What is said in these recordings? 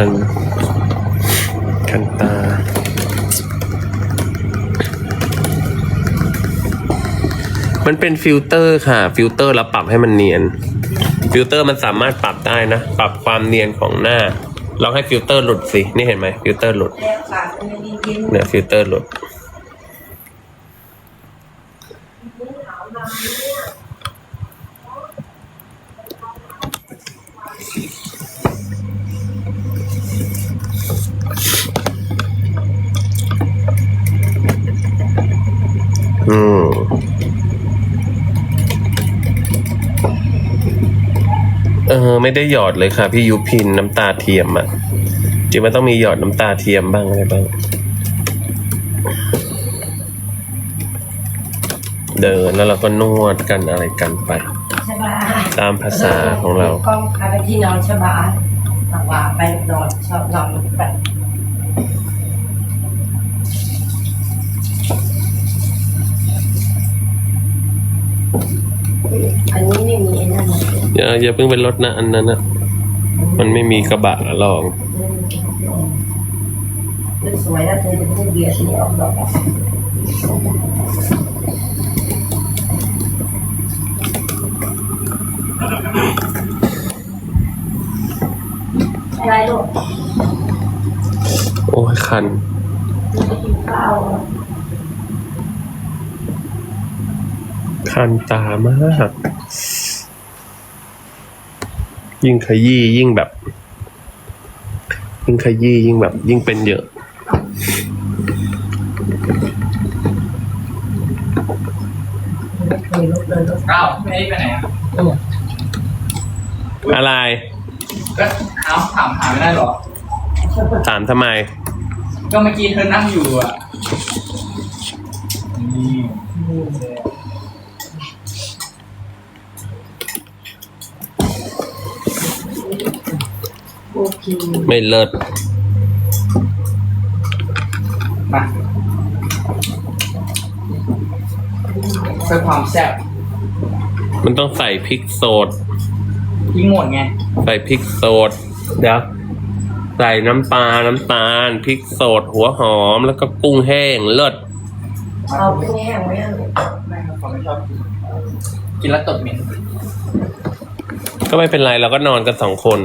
มันคันตา มันเป็นฟิลเตอร์ค่ะ ฟิลเตอร์แล้วปรับให้มันเนียน ฟิลเตอร์มันสามารถปรับได้นะ ปรับความเนียนของหน้าลองให้ฟิลเตอร์หลุดสิ นี่เห็นไหมฟิลเตอร์หลุด เนี่ยฟิลเตอร์หลุด ไม่ได้หยอดเลยค่ะ พี่ยุพินน้ำตาเทียมอะจริงมันต้องมีหยอดน้ำตาเทียมบ้างอะไรบ้าง เดินแล้วเราก็นวดกันอะไรกันไปสบาตามภาษาของเรา กล้องพาไปที่นอนชบายสบาไปนอนชอบนอนแบบอันนี้ไม่มีไอ้นั่นเลย อย่าอย่าเพิ่งเป็นรถนะอันนั้นนะมันไม่มีกระบะรองมันสวยแล้วเธอจะพูดเบียดนี่ออกดอกอะไรลูกโอ้ยคันไปกินข้าวคันตามาก ยิ่งขยี้ยิ่งแบบ ยิ่งขยี้ยิ่งแบบ ยิ่งเป็นเยอะเคยลุกเลยลูกอ้าวไม่ได้ไปไหนอะอะไร ก็ถามถามหาไม่ได้เหรอ ถามทำไม ก็เมื่อกี้เธอนั่งอยู่อะนี่ เคไม่เลิศมาเพื่อความแซ่บมันต้องใส่พริกโสดยิ่งหมดไงใส่พริกโสด เดี๋ยว ใส่น้ำปลา น้ำตาล พริกโสด หัวหอม แล้วก็กุ้งแห้ง เลิศ เอาไปแง่ไว้อะลูกไม่ครับผมไม่ชอบกินกินแล้วตดเหม็น ก็ไม่เป็นไรเราก็นอนกันสองคน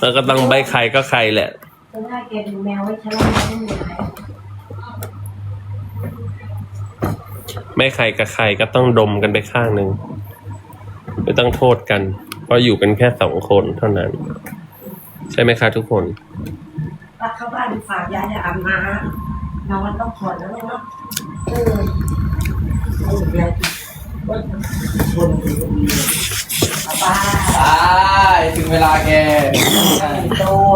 แล้วก็ต้องใบใครก็ใครแหละตอนแรกแกดูแมวไว้ฉันว่ามันไม่มีใครไม่ใครกับใครก็ต้องดมกันไปข้างหนึ่งไม่ต้องโทษกัน เพราะอยู่กันแค่สองคนเท่านั้น ใช่ไหมคะทุกคนป้าเข้าบ้านฝากยายจะอาบน้ำนอนต้องถอดแล้วเนาะเออ เอาอีกแล้าป้าถึงเวลาแกอีกตัว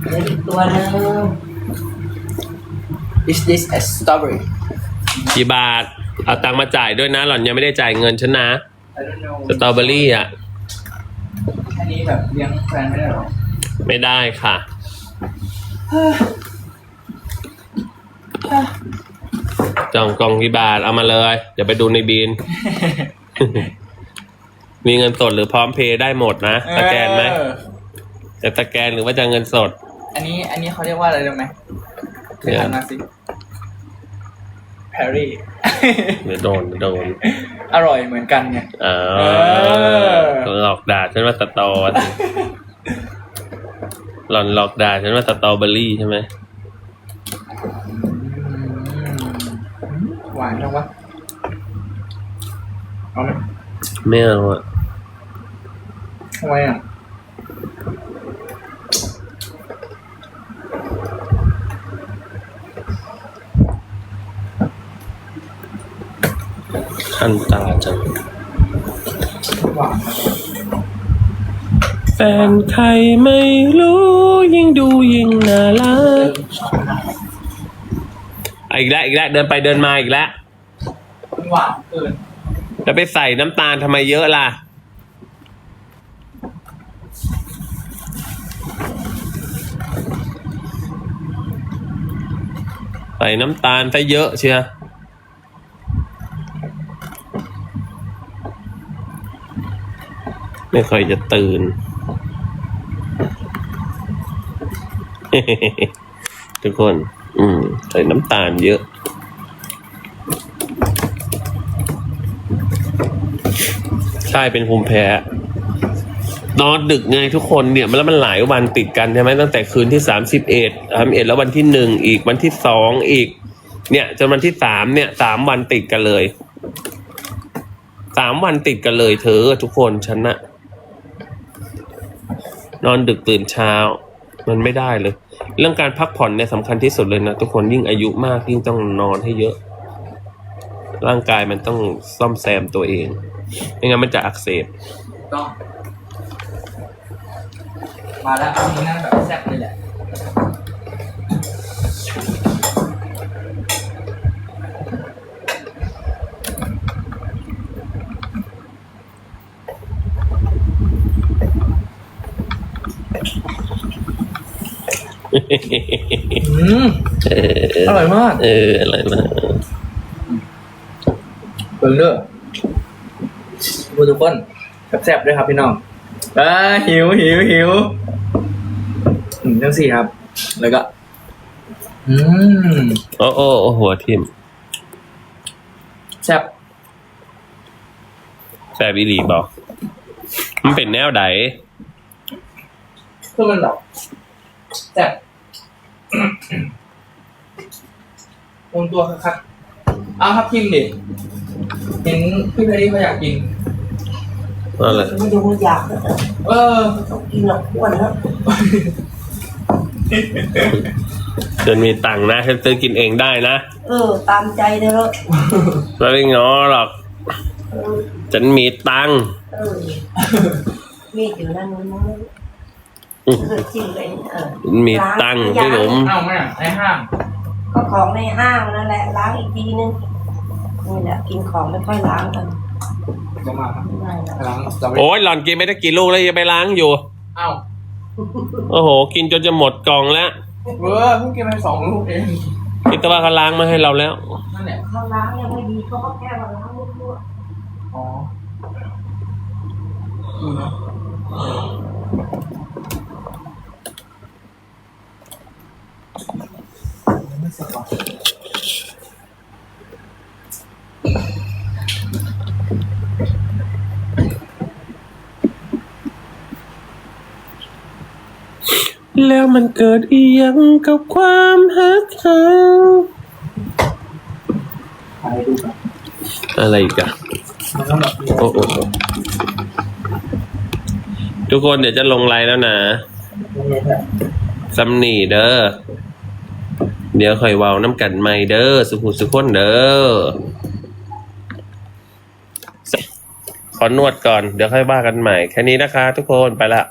เหลืออีกตัวหนึง Is this a strawberry กี่บาท เอาตังค์มาจ่ายด้วยนะ หล่อนยังไม่ได้จ่ายเงินฉันนะ I don't know สตรอเบอรี่อะ อันนี้แบบเลี้ยงแฟนไม่ได้หรอไม่ได้ค่ะ จองกล่องกี่บาทเอามาเลย เดี๋ยวไปดูในบิน มีเงินสดหรือพร้อมเพย์ได้หมดนะสแกนไหมเออจะสแกนหรือว่าจะเงินสด อันนี้อันนี้เขาเรียกว่าอะไรรู้ไหมเคยทำมาสิแพรรี่ เดี๋ยวโดนเดี๋ยวโดนอร่อยเหมือนกันไงอ๋อเออ หลอกด่าฉันว่าสตอสิหลอนหลอกด่าฉันว่าสตรอเบอรี่ใช่ไหม วานจังวะ เอาไหมไม่เอาอะทำไมอะขั้นตาจังหวานแฟนใครไม่รู้ยิ่งดูยิ่งน่ารัก อะอีกแล้วอีกแล้วเดินไปเดินมาอีกแล้วหวานเกินแล้วไปใส่น้ำตาลทำไมเยอะล่ะ ใส่น้ำตาลซะเยอะเชียวไม่ค่อยจะตื่น ทุกคน อืมใส่น้ำตาลเยอะ ใช่เป็นภูมิแพ้ นอนดึกไงทุกคนเนี่ยแล้วมันหลายวันติดกันใช่ไหมตั้งแต่คืนที่สามสิบเอ็ดสามเอ็ดแล้ววันที่หนึ่งอีกวันที่สองอีก เนี่ยจนวันที่สามเนี่ยสามวันติดกันเลยสามวันติดกันเลยเธอทุกคนฉันนะนอนดึกตื่นเช้า มันไม่ได้เลย เรื่องการพักผ่อนเนี่ยสำคัญที่สุดเลยนะทุกคนยิ่งอายุมากยิ่งต้องนอนให้เยอะ ร่างกายมันต้องซ่อมแซมตัวเองไม่งั้นมันจะอักเสบต้อง มาแล้วอันนี้นั่งแบบแซ่บเลยแหละ อืมเอออร่อยมากเอออะไรนะเบิ่งเด้อดูทุกคนแซ่บๆด้วยครับพี่น้องอ่าหิวหิวหิวอืมจังสี่ครับ แล้วก็ อืมโอ้โอ้โอ้หัวทิ่มแซ่บแซบอีหลีบอก มันเป็นแนวใด เพื่อมันหรอก แซ่บลงตัวครับเอาครับพิมพ์ดิเห็นพี่เพรรี่เขาอยากกิน อะไร ไม่ดูอยากแล้วเออต้องกินหรอกอ้วนแล้ว จนมีตังค์นะฉันซื้อกินเองได้นะเออ ตามใจเถอะไม่ได้ง้อหรอก เออฉันมีตังค์ เออมีดอยู่นั่นนู้นนู้นอื้อเออ จริงเลยเออมีตังค์พี่หนุ่มเอาไหมอะในห้างก็ของในห้างนั่นแหละล้างอีกทีนึงนี่แหละกินของไม่ค่อยล้างกันจะมาครับไม่ได้แล้วล้างจะไม่โอ้ยหล่อนกินไม่ได้กี่ลูกแล้วยังไปล้างอยู่ เอ้าโอ้โห กินจนจะหมดกล่องแล้วเออเพิ่งกินไปสองลูกเองคิดว่าเขาล้างมาให้เราแล้ว นั่นแหละเขาล้างยังไม่ดีเขาก็แค่มาล้างลูกอ๋ออืมไม่เสร็จว่ะ แล้วมันเกิดอีหยังกับความฮักเขาถ่ายดูแบบอะไรอีกอะมันโอ้โหทุกคนเดี๋ยวจะลงไลน์แล้วนะซัมนี่เด้อ เดี๋ยวค่อยเว้าน้ำกันใหม่เด้อ สุขุสุขคนเด้อ ขอนวดก่อน เดี๋ยวค่อยว่ากันใหม่ แค่นี้นะคะทุกคนไปละ